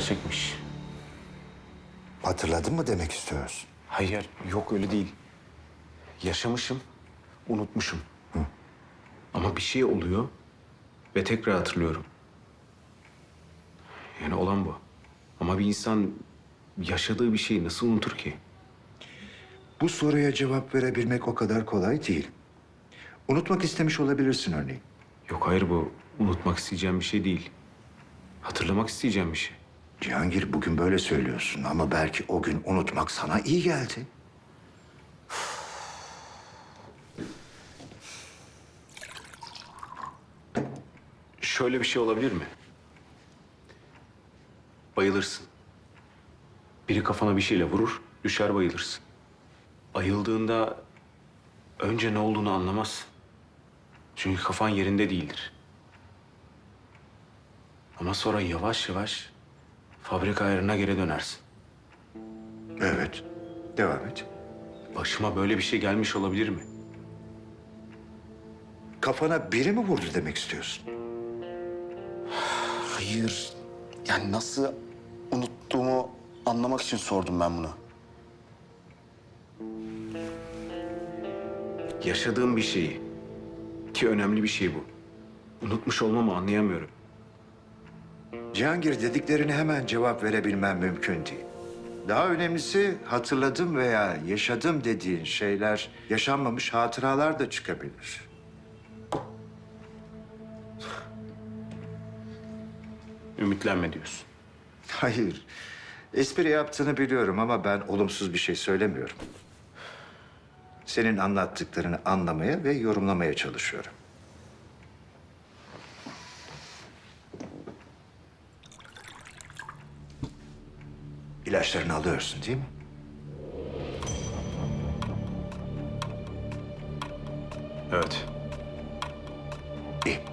gerçekmiş. Hatırladın mı demek istiyorsun? Hayır, yok öyle değil. Yaşamışım, unutmuşum. Ama bir şey oluyor ve tekrar hatırlıyorum. Yani olan bu. Ama bir insan yaşadığı bir şeyi nasıl unutur ki? Bu soruya cevap verebilmek o kadar kolay değil. Unutmak istemiş olabilirsin örneğin. Yok hayır bu unutmak isteyeceğim bir şey değil. Hatırlamak isteyeceğim bir şey. Cihangir bugün böyle söylüyorsun ama belki o gün unutmak sana iyi geldi. Şöyle bir şey olabilir mi? Bayılırsın. Biri kafana bir şeyle vurur, düşer bayılırsın. Ayıldığında önce ne olduğunu anlamazsın. Çünkü kafan yerinde değildir. Ama sonra yavaş yavaş fabrika ayarına geri dönersin. Evet. Devam et. Başıma böyle bir şey gelmiş olabilir mi? Kafana biri mi vurdu demek istiyorsun? Hayır. Yani nasıl unuttuğumu anlamak için sordum ben bunu. Yaşadığım bir şeyi ki önemli bir şey bu. Unutmuş olmamı anlayamıyorum. Cihangir dediklerine hemen cevap verebilmem mümkün değil. Daha önemlisi hatırladım veya yaşadım dediğin şeyler yaşanmamış hatıralar da çıkabilir. Ümitlenme diyorsun. Hayır. Espri yaptığını biliyorum ama ben olumsuz bir şey söylemiyorum. Senin anlattıklarını anlamaya ve yorumlamaya çalışıyorum. İlaçlarını alıyorsun değil mi? Evet. İyi.